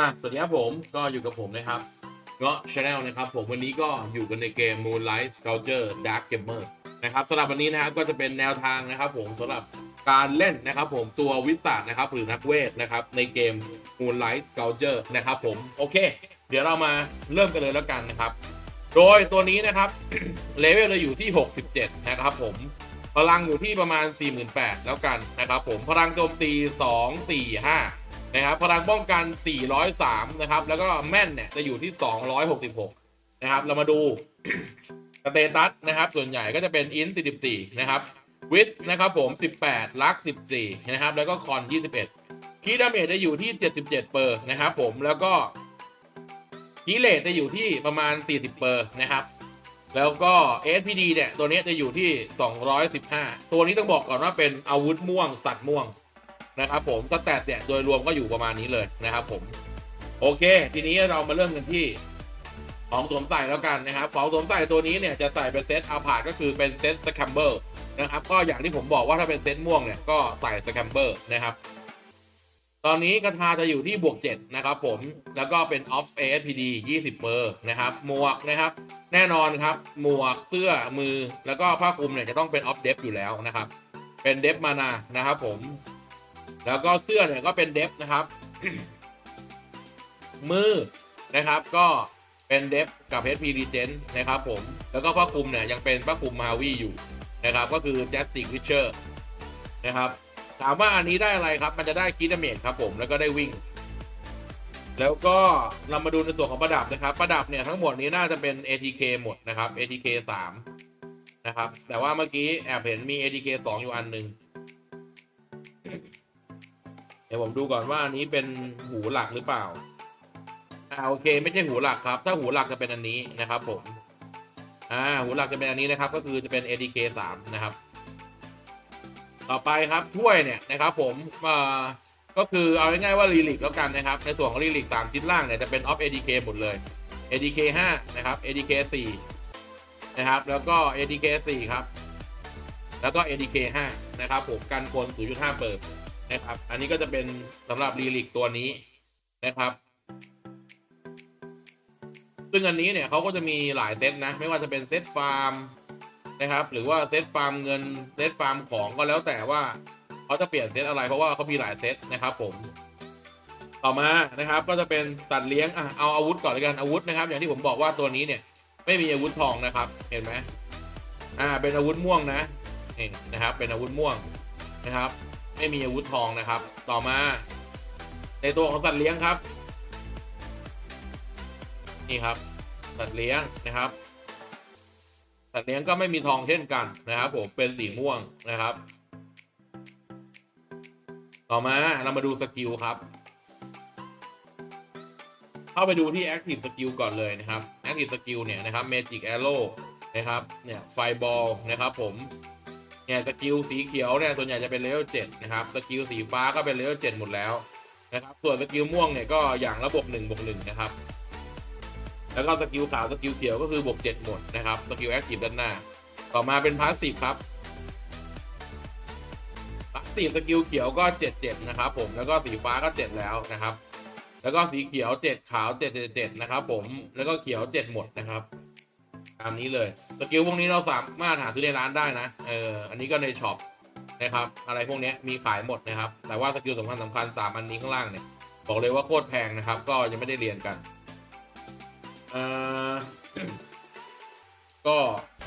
อะสวัสดีครับผมก็อยู่กับผมนะครับเงาะชาแนลนะครับผมวันนี้ก็อยู่กันในเกม Moonlight Sculpture Dark Gamer นะครับสำหรับวันนี้นะครับก็จะเป็นแนวทางนะครับผมสำหรับการเล่นนะครับผมตัววิสาดนะครับหรือนักเวทนะครับในเกม Moonlight Sculpture นะครับผมโอเค เดี๋ยวเรามาเริ่มกันเลยแล้วกันนะครับ โดยตัวนี้นะครับเลเวลเราอยู่ที่ 67 นะครับผมพลังอยู่ที่ประมาณ 48,000 แล้วกันนะครับผมพลังโจมตี 2 4 5 นะครับพลังป้องกัน 403 นะครับ แล้วก็แม่นเนี่ยจะอยู่ที่ 266 นะครับ เรามาดูสเตตัสนะครับ ส่วนใหญ่ก็จะเป็นอิน44 นะครับวิทนะครับผม 18 ลัก 14 นะครับ แล้วก็คอน 21 คีดาเมจจะอยู่ที่ 77 เปอร์นะครับผมแล้วก็คีเลตจะอยู่ที่ประมาณ 40 เปอร์นะครับ แล้วก็ SPD เนี่ย ตัวนี้จะอยู่ที่ 215 ตัวนี้ต้องบอกก่อนว่าเป็นอาวุธม่วง สัตว์ม่วง นะครับผมสแตทเนี่ยโดยรวมก็อยู่ประมาณนี้เลยนะครับผมโอเค ทีนี้เรามาเริ่มกันที่ของสวมใส่แล้วกันนะครับของสวมใส่ตัวนี้เนี่ยจะใส่เป็นเซตอาพาร์ก็คือเป็นเซตสแคมเบอร์นะครับก็อย่างที่ผมบอกว่าถ้าเป็นเซตม่วงเนี่ยก็ใส่สแคมเบอร์นะครับตอนนี้กระทาจะอยู่ที่บวก 7 นะครับผมแล้วก็เป็น off ASPD 20เปอร์นะครับหมวกนะครับ แน่นอนครับหมวกเสื้อมือแล้วก็ผ้าคลุมเนี่ยจะต้องเป็น off depth อยู่แล้วนะครับ เป็น depth มานานะครับผม แล้วก็เสื้อเนี่ยก็เป็น depth นะครับ มือนะครับก็เป็นเดฟกับ HP Regent นะครับผม แล้วก็ผ้าคลุมเนี่ยยังเป็นผ้าคลุมมาวีอยู่นะครับ ก็คือ Justice Witcher นะครับ ถามว่าอันนี้ได้อะไรครับ มันจะได้คิดเมจครับผมแล้วก็ได้วิ่ง แล้วก็เรามาดูในส่วนของประดับนะครับ ประดับเนี่ยทั้งหมดนี้น่าจะเป็น ATK หมดนะครับ ATK 3 นะครับ แต่ว่าเมื่อกี้แอบเห็นมี ATK 2 อยู่อันหนึ่ง เดี๋ยวผมดูก่อนว่าอันนี้เป็นหูหลักหรือเปล่า อ่าโอเค ไม่ใช่หูหลักครับ ถ้าหูหลักจะเป็นอันนี้นะครับ ผม อ่า หูหลักจะเป็นอันนี้นะครับ ก็คือจะเป็น ADK 3นะครับ ต่อไปครับถ้วยเนี่ยนะครับ ผมอ่าก็คือเอาง่ายๆว่ารีลิกแล้วกันนะครับ ในส่วนของรีลิก3ชิ้นล่างเนี่ยจะเป็น off ADK หมดเลย ADK 5นะครับ ADK 4นะครับ แล้วก็ ADK 4ครับ แล้วก็ ADK 5นะครับ ผมกันคน0.5เปิด นะครับ อันนี้ก็จะเป็นสำหรับรีลิกตัวนี้นะครับ ซึ่งอันนี้เนี่ยเขาก็จะมีหลายเซตนะ ไม่ว่าจะเป็นเซตฟาร์มนะครับ หรือว่าเซตฟาร์มเงินเซตฟาร์มของก็แล้วแต่ว่าเขาจะเปลี่ยนเซตอะไรเพราะว่าเขามีหลายเซตนะครับ ผม ต่อมานะครับ ก็จะเป็นตัดเลี้ยงอะเอาอาวุธก่อนเลยกันอาวุธนะครับ อย่างที่ผมบอกว่าตัวนี้เนี่ย ไม่มีอาวุธทองนะครับ เห็นไหมอ่า เป็นอาวุธม่วงนะนี่นะครับ เป็นอาวุธม่วงนะครับ ไม่มีอาวุธทองนะครับ ต่อมาในตัวของสัตว์เลี้ยงครับ นี่ครับ สัตว์เลี้ยงนะครับ สัตว์เลี้ยงก็ไม่มีทองเช่นกันนะครับผมเป็นสีม่วงนะครับ ต่อมาเรามาดูสกิลครับ เข้าไปดูที่ Active Skill ก่อนเลยนะครับ Active Skill เนี่ยนะครับ Magic Arrow นะครับเนี่ยไฟบอลนะครับผม เนี่ยสกิลสีเขียวเนี่ยส่วนใหญ่จะเป็นเลเวล7นะครับสกิลสีฟ้าก็เป็นเลเวล7หมดแล้วนะครับส่วนสกิลม่วงเนี่ยก็อย่างละบวก1บวก1นะครับ แล้วก็สกิลขาวสกิลเขียวก็คือบวก7หมดนะครับสกิลแอคทีฟด้านหน้า ต่อมาเป็นพาสซีฟครับพาสซีฟสกิลเขียวก็7 7นะครับผมแล้วก็สีฟ้าก็7แล้วนะครับ แล้วก็สีเขียว7ขาว7 7 7นะครับผมแล้วก็เขียว7หมดนะครับ ตามนี้เลยสกิลพวกนี้เราสามารถหาซื้อในร้านได้นะเอออันนี้ก็ในช็อปนะครับอะไรพวกนี้มีขายหมดนะครับแต่ว่าสกิลสำคัญสำคัญสามอันนี้ข้างล่างเนี่ยบอกเลยว่าโคตรแพงนะครับ ก็ยังไม่ได้เรียนกันเออก็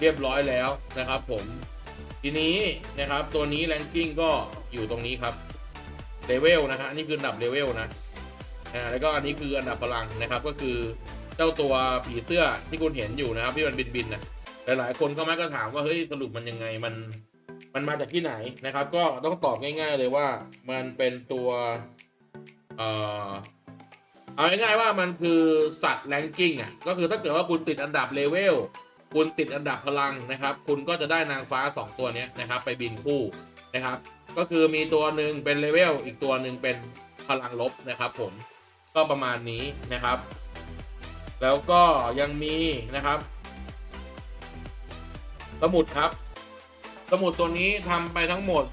เรียบร้อยแล้วนะครับผมทีนี้นะครับตัวนี้แรงกิ้งก็อยู่ตรงนี้ครับเลเวลนะครับนนี้คืออันดับเลเวลนะอ่าแล้วก็อันนี้คืออันดับพลังนะครับก็คือ จ้าตัวผีเสื้อที่คุณเห็นอยู่นะครับที่มันบินบินนะหลายๆ คนก็มักจะถามว่าเฮ้ยสรุปมันยังไงมันมันมาจากที่ไหนนะครับ ก็ต้องตอบง่าย ๆ เลยว่ามันเป็นตัวเอ่อเอาง่ายๆว่ามันคือสัตว์แรงกิ้งอะก็คือถ้าเกิดว่าคุณติดอันดับเลเวลคุณติดอันดับพลังนะครับ คุณก็จะได้นางฟ้า 2 ตัวนี้นะครับ ไปบินคู่นะครับ ก็คือมีตัวหนึ่งเป็นเลเวลอีกตัวหนึ่งเป็นพลังลบนะครับ ผมก็ประมาณนี้นะครับ แล้วก็ยังมีนะครับ สมุดครับ สมุดตัวนี้ทำไปทั้งหมด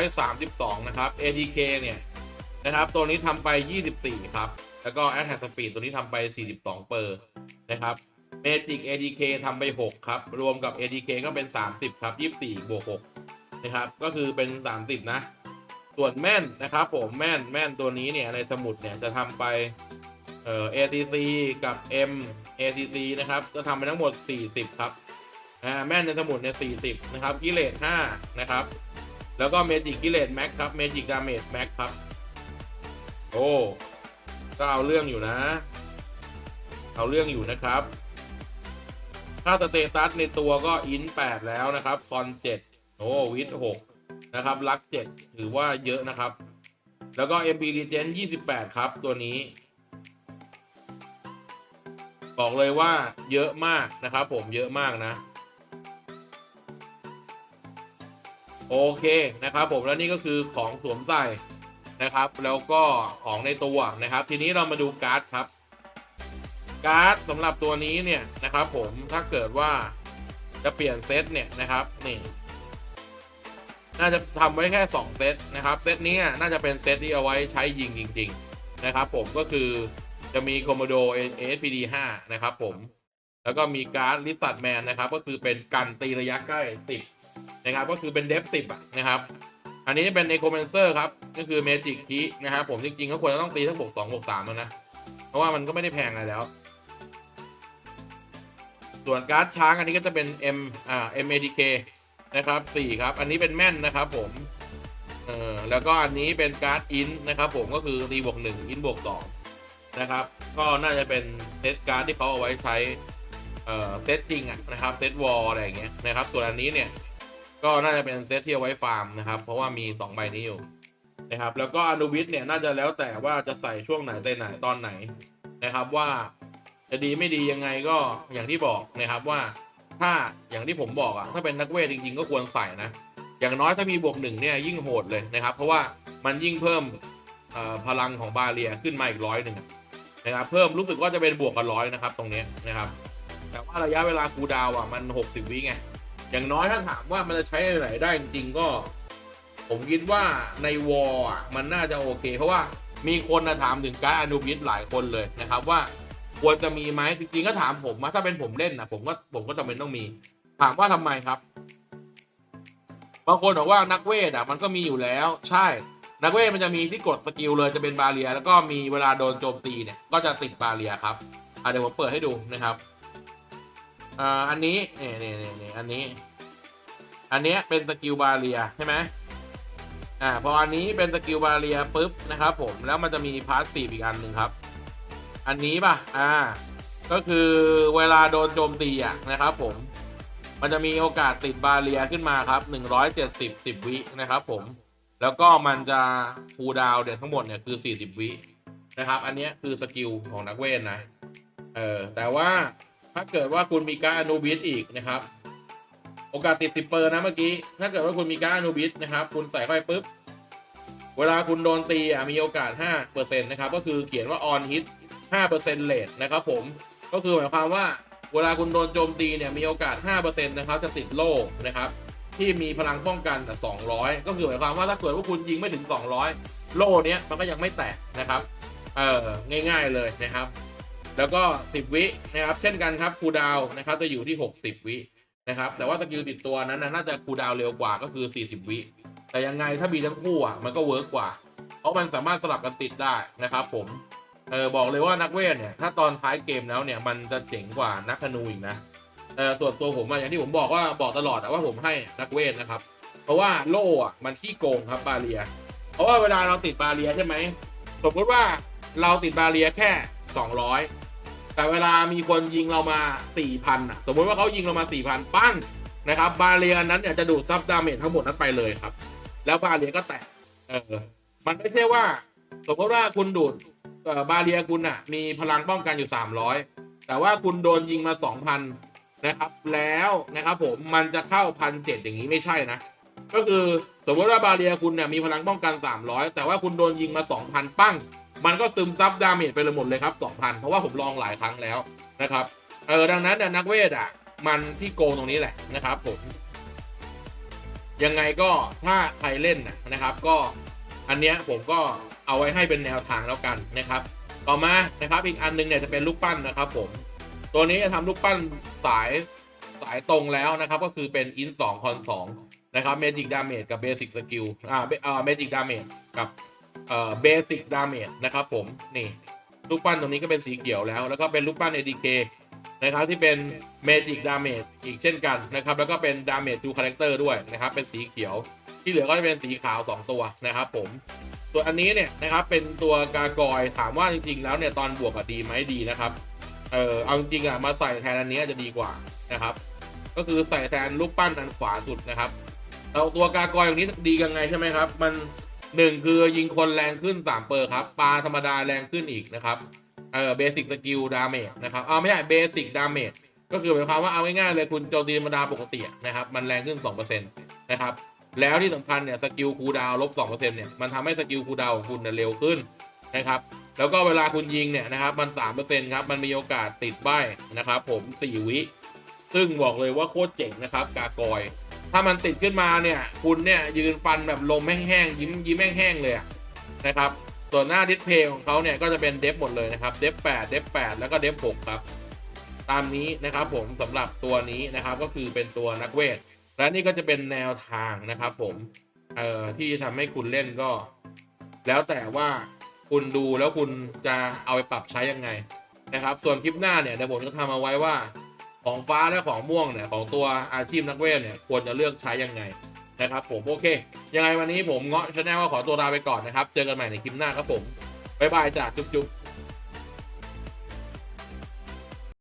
432 นะครับ ATK เนี่ยนะครับ ตัวนี้ทำไป 24 ครับ แล้วก็ Attack Speed ตัวนี้ทำไป 42 เปอร์นะครับ Magic ADK ทำไป 6 ครับ รวมกับ ADK ก็เป็น 30 ครับ 24 บวก 6 นะครับ ก็คือเป็น 30 นะ ส่วนแม่นนะครับผมแม่นแม่นตัวนี้เนี่ยในสมุดเนี่ยจะทำไป เอ่อ ATC กับ M ATC นะครับจะทำไปทั้งหมด 40 ครับอ่าแม่นในสมุดเนี่ย40 นะครับ กิเลส5นะครับ แล้วก็เมจิกกิเลสแม็กครับ เมจิกดาเมจแม็กครับ โอ้ ก็เอาเรื่องอยู่นะ เอาเรื่องอยู่นะครับ ค่าสเตตัสในตัวก็อิน 8 แล้วนะครับ คอน 7 โอ้วิท6นะครับ ลัก 7 ถือว่าเยอะนะครับ แล้วก็ MP Regen 28 ครับ ตัวนี้ บอกเลยว่าเยอะมากนะครับผมเยอะมากนะ โอเคนะครับผมแล้วนี่ก็คือของสวมใส่นะครับ แล้วก็ของในตัวนะครับ ทีนี้เรามาดูการ์ดครับ การ์ดสำหรับตัวนี้เนี่ยนะครับ ผมถ้าเกิดว่าจะเปลี่ยนเซตเนี่ยนะครับนี่น่าจะทำไว้แค่ 2 เซตนะครับ เซตนี้น่าจะเป็นเซตที่เอาไว้ใช้ยิงจริง ๆ นะครับ ผมก็คือ จะมี Commodore ASPD 5นะครับผม แล้วก็มีการ์ดลิสัตแมนนะครับ ก็คือเป็นกันตีระยะใกล้ 10 นะครับ ก็คือเป็นเดฟ10อะนะครับ อันนี้จะเป็น e c o m e n c e r ครับ ก็คือ Magic Key นะครับผมจริงๆก็ควรจะต้องตีทั้งบวก2บวก3แล้วนะ เพราะว่ามันก็ไม่ได้แพงอะไรแล้ว ส่วนการ์ดช้างอันนี้ก็จะเป็น M อ่า MADK นะครับ4ครับ อันนี้เป็นแม่นนะครับผมเออแล้วก็อันนี้เป็นการ์ดอินนะครับผมก็คือตีบวก1อินบวก2 นะครับ ก็น่าจะเป็นเซตการ์ดที่เขาเอาไว้ใช้เอ่อเซตจริงอะนะครับเซตวอลอะไรอย่างเงี้ยนะครับ ส่วนอันนี้เนี่ยก็น่าจะเป็นเซตที่เอาไว้ฟาร์มนะครับ เพราะว่ามี 2 ใบนี้อยู่นะครับ แล้วก็อนุวิทย์เนี่ยน่าจะแล้วแต่ว่าจะใส่ช่วงไหนในไหนตอนไหนนะครับว่าจะดีไม่ดียังไงก็อย่างที่บอกนะครับว่าถ้าอย่างที่ผมบอกอะถ้าเป็นนักเวทจริง ๆ ก็ควรใส่นะอย่างน้อยถ้ามีบวกหนึ่งเนี่ยยิ่งโหดเลยนะครับ เพราะว่ามันยิ่งเพิ่มพลังของบาเรียขึ้นมาอีกร้อยหนึ่ง นะครับเพิ่มรู้สึกว่าจะเป็นบวกกับร้อยนะครับตรงนี้นะครับแต่ว่าระยะเวลาคูดาวอะมัน 60 วิไงอย่างน้อยถ้าถามว่ามันจะใช้ไหนได้จริงๆก็ ผมคิดว่าในวอลอะมันน่าจะโอเค เพราะว่ามีคนนะถามถึงการอนุบิสหลายคนเลยนะครับว่าควรจะมีไหมจริงๆก็ถามผมว่าถ้าเป็นผมเล่นนะผมก็ผมก็จำเป็นต้องมี ถามว่าทำไมครับบางคนบอกว่านักเวทอะมันก็มีอยู่แล้วใช่ นักเวทมันจะมีที่กดสกิลเลยจะเป็นบาเรีย แล้วก็มีเวลาโดนโจมตีเนี่ยก็จะติดบาเรียครับอะเดี๋ยวผมเปิดให้ดูนะครับอ่าอันนี้เนี่ยเนี่ยเนี่ยเนี่ยอันนี้ อันเนี้ยเป็นสกิลบาเรียใช่ไหมอ่าพออันนี้เป็นสกิลบาเรียปุ๊บนะครับผมแล้วมันจะมีพาร์ทสี่อีกอันหนึ่งครับ อันนี้ป่ะอ่าก็คือเวลาโดนโจมตีอะนะครับผมมันจะมีโอกาสติดบาเรียขึ้นมาครับหนึ่งร้อยเจ็ดสิบสิบวินะครับผม แล้วก็มันจะฟูดาวเนี่ยทั้งหมดเนี่ยคือสี่สิบวินะครับ อันนี้คือสกิลของนักเวทนะ เออ แต่ว่าถ้าเกิดว่าคุณมีการอนุบิสอีกนะครับ โอกาสติดสิบเปอร์นะเมื่อกี้ ถ้าเกิดว่าคุณมีการอนุบิสนะครับ คุณใส่เข้าไปปุ๊บ เวลาคุณโดนตีอะมีโอกาส5เปอร์เซ็นะครับ ก็คือเขียนว่า on hit 5เปอร์เซ็นต์เลทนะครับผม ก็คือหมายความว่า เวลาคุณโดนโจมตีเนี่ยมีโอกาส5เปอร์เซ็นต์นะครับจะติดโล่นะครับ ที่มีพลังป้องกันแต่200 ก็คือหมายความว่าถ้าเกิดว่าคุณยิงไม่ถึง 200 โล่เนี้ยมันก็ยังไม่แตกนะครับ เออง่าย ๆเลยนะครับ แล้วก็ 10 วินะครับ เช่นกันครับคูดาวนะครับจะอยู่ที่ 60 วินะครับ แต่ว่าสกิลติดตัวนั้นน่าจะคูดาวเร็วกว่าก็คือ 40 วิ แต่ยังไงถ้ามีทั้งคู่อะมันก็เวิร์กกว่า เพราะมันสามารถสลับกันติดได้นะครับ ผม เออบอกเลยว่านักเวทเนี่ยถ้าตอนท้ายเกมแล้วเนี่ยมันจะเจ๋งกว่านักธนูอีกนะ เออตัวตัวผมอะอย่างที่ผมบอกว่าบอกตลอดอะว่าผมให้นักเวทนะครับ เพราะว่าโล่อะมันขี้โกงครับบาเรีย เพราะว่าเวลาเราติดบาเรียใช่ไหมสมมติว่าเราติดบาเรียแค่ 200 แต่เวลามีคนยิงเรามา 4,000อะสมมติว่าเขายิงเรามา 4,000 ปั้งนะครับบาเรียนั้นเนี่ยจะดูดซับดาเมจทั้งหมดนั้นไปเลยครับ แล้วบาเรียก็แตกเออมันไม่ใช่ว่า สมมติว่าคุณดูดบาเรียคุณอะมีพลังป้องกันอยู่ 300 แต่ว่าคุณโดนยิงมา 2,000 นะครับแล้วนะครับผมมันจะเข้าพันเจ็ดอย่างนี้ไม่ใช่นะ ก็คือสมมติว่าบาเรียคุณเนี่ยมีพลังป้องกัน 300 แต่ว่าคุณโดนยิงมา 2,000 ปั้ง มันก็ซึมซับดาเมจไปเลยหมดเลยครับ 2,000 เพราะว่าผมลองหลายครั้งแล้วนะครับเออดังนั้นน่ยนักเวทอะมันที่โกงตรงนี้แหละนะครับผมยังไงก็ถ้าใครเล่นนะนะครับ ก็อันเนี้ยผมก็เอาไว้ให้เป็นแนวทางแล้วกันนะครับ ต่อมานะครับอีกอันหนึงเนี่ยจะเป็นลูกปั้นนะครับผม ตัวนี้จะทำลูกปั้นสายสายตรงแล้วนะครับ ก็คือเป็นอินสองคอนสองนะครับเมจิกดาเมจกับเบสิกสกิลอ่าเอ่อเมจิกดาเมจกับเอ่อเบสิกดาเมจนะครับผมนี่ลูกปั้นตรงนี้ก็เป็นสีเขียวแล้ว แล้วก็เป็นลูกปั้น ADK นะครับที่เป็นเมจิกดาเมจอีกเช่นกันนะครับ แล้วก็เป็นดาเมจทูคาแรคเตอร์ด้วยนะครับ เป็นสีเขียว ที่เหลือก็จะเป็นสีขาว 2 ตัวนะครับ ผมส่วอันนี้เนี่ยนะครับเป็นตัวกากอยถามว่าจริงๆ แล้วเนี่ยตอนบวกอะดีไหมดีนะครับ เออเอาจริงๆอะมาใส่แทนอันนี้จะดีกว่านะครับ ก็คือใส่แทนลูกปั้นอันขวาสุดนะครับเราตัวกากอยอย่างนี้ดียังไงใช่ไหมครับ มันหนึ่งคือยิงคนแรงขึ้น3เปอร์ครับปลาธรรมดาแรงขึ้นอีกนะครับเออเบสิกสกิลดาเมจนะครับเอาไม่ใช่เบสิกดาเมจก็คือหมายความว่าเอาง่ายๆเลยคุณโจมตีธรรมดาปกตินะครับ มันแรงขึ้น2%นะครับแล้วที่สำคัญเนี่ยสกิลคูดาวลบ2%เนี่ยมันทำให้สกิลคูดาวของคุณเนี่ยเร็วขึ้นนะครับ แล้วก็เวลาคุณยิงเนี่ยนะครับมันสามเปอร์เซ็นครับมันมีโอกาสติดใบนะครับผมสี่วิซึ่งบอกเลยว่าโคตรเจ๋งนะครับกากอย ถ้ามันติดขึ้นมาเนี่ยคุณเนี่ยยืนฟันแบบลมแห้งๆยิ้มยิ้มแห้งๆเลยนะครับส่วนหน้าดิสเพย์ของเขาเนี่ยก็จะเป็นเดฟหมดเลยนะครับเดฟแปดเดฟแปดแล้วก็เดฟหกครับตามนี้นะครับผมสำหรับตัวนี้นะครับก็คือเป็นตัวนักเวท และนี่ก็จะเป็นแนวทางนะครับผมเอ่อที่ทำให้คุณเล่นก็ แล้วแต่ว่า คุณดูแล้วคุณจะเอาไปปรับใช้ยังไงนะครับ ส่วนคลิปหน้าเนี่ยเดี๋ยวผมจะทำเอาไว้ว่า ของฟ้าและของม่วงเนี่ยของตัวอาชีพนักเวทเนี่ยควรจะเลือกใช้ยังไงนะครับ ผมโอเค ยังไงวันนี้ผมเงาะชาแนลก็ขอตัวลาไปก่อนนะครับ เจอกันใหม่ในคลิปหน้าครับผมบ๊ายบายจากจุ๊บ